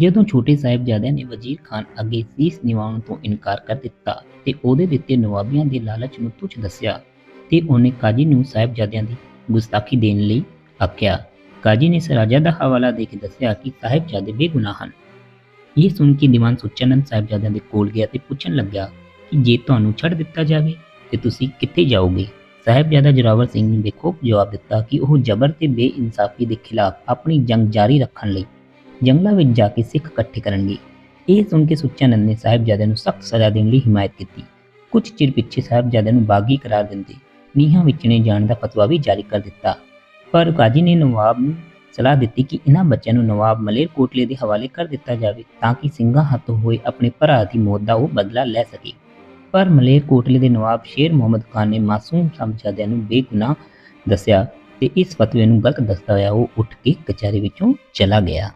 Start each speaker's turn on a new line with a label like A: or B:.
A: ਜਦੋਂ ਛੋਟੇ ਸਾਹਿਬਜ਼ਾਦਿਆਂ ਨੇ ਵਜ਼ੀਰ ਖਾਨ ਅੱਗੇ ਸੀਸ ਨਿਵਾਉਣ ਤੋਂ ਇਨਕਾਰ ਕਰ ਦਿੱਤਾ ਤੇ ਉਹਦੇ ਦਿੱਤੇ ਨਵਾਬੀਆਂ ਦੇ ਲਾਲਚ ਨੂੰ ਤੁੱਛ ਦੱਸਿਆ ਤੇ ਉਹਨੇ ਕਾਜੀ ਨੂੰ ਸਾਹਿਬਜ਼ਾਦਿਆਂ ਦੀ ਗੁਸਤਾਖੀ ਦੇਣ ਲਈ ਆਖਿਆ। ਕਾਜੀ ਨੇ ਸਰਾਜਾ ਦਾ ਹਵਾਲਾ ਦੇ ਕੇ ਦੱਸਿਆ ਕਿ ਸਾਹਿਬਜ਼ਾਦੇ ਬੇਗੁਨਾਹ ਹਨ। ਇਹ ਸੁਣ ਕੇ ਦੀਵਾਨ ਸੁੱਚਾਨੰਦ ਸਾਹਿਬਜ਼ਾਦਿਆਂ ਦੇ ਕੋਲ ਗਿਆ ਤੇ ਪੁੱਛਣ ਲੱਗਾ ਕਿ ਜੇ ਤੁਹਾਨੂੰ ਛੱਡ ਦਿੱਤਾ ਜਾਵੇ ਤੇ ਤੁਸੀਂ ਕਿੱਥੇ ਜਾਓਗੇ? ਸਾਹਿਬਜ਼ਾਦਾ ਜੋਰਾਵਰ ਸਿੰਘ ਨੇ ਬੇਖੌਫ ਜਵਾਬ ਦਿੱਤਾ ਕਿ ਉਹ ਜ਼ਬਰ ਤੇ ਬੇਇਨਸਾਫੀ ਦੇ ਖਿਲਾਫ ਆਪਣੀ ਜੰਗ ਜਾਰੀ ਰੱਖਣ ਲਈ ਜੰਗਲਾਂ ਵਿੱਚ ਜਾ ਕੇ ਸਿੱਖ ਇਕੱਠੇ ਕਰਨਗੇ। ਇਹ ਸੁਣ ਕੇ ਸੁੱਚਾਨੰਦ ਨੇ ਸਾਹਿਬਜ਼ਾਦਿਆਂ ਨੂੰ ਸਖਤ ਸਜ਼ਾ ਦੇਣ ਲਈ ਹਿਮਾਇਤ ਕੀਤੀ। ਕੁਝ ਚਿਰ ਪਿੱਛੇ ਸਾਹਿਬਜ਼ਾਦਿਆਂ ਨੂੰ ਬਾਗੀ ਕਰਾਰ ਦਿੰਦੇ। ਨੀਹਾਂ ਵਿੱਚ ਜਾਣ ਦਾ ਫਤਵਾ ਵੀ ਜਾਰੀ ਕਰ ਦਿੱਤਾ। ਪਰ ਕਾਜੀ ਨੇ ਨਵਾਬ ਨੂੰ ਸਲਾਹ ਦਿੱਤੀ ਕਿ ਇਹਨਾਂ ਬੱਚਿਆਂ ਨੂੰ ਨਵਾਬ ਮਲੇਰ ਕੋਟਲੇ ਦੇ ਹਵਾਲੇ ਕਰ ਦਿੱਤਾ ਜਾਵੇ ਤਾਂ ਕਿ ਸਿੰਘਾਂ ਹੱਥੋਂ ਹੋਏ ਆਪਣੇ ਭਰਾ ਦੀ ਮੌਤ ਦਾ ਉਹ ਬਦਲਾ ਲੈ ਸਕੇ। ਪਰ ਮਲੇਰ ਕੋਟਲੇ ਦੇ ਨਵਾਬ ਸ਼ੇਰ ਮੁਹੰਮਦ ਖਾਨ ਨੇ ਮਾਸੂਮ ਸਮਝਾਦਿਆਂ ਨੂੰ ਬੇਗੁਨਾਹ ਦੱਸਿਆ ਤੇ ਇਸ ਫਤਵੇ ਨੂੰ ਗਲਤ ਦੱਸਦਾ ਹੋਇਆ ਉਹ ਉੱਠ ਕੇ ਕਚਹਿਰੀ ਵਿੱਚੋਂ ਚਲਾ ਗਿਆ।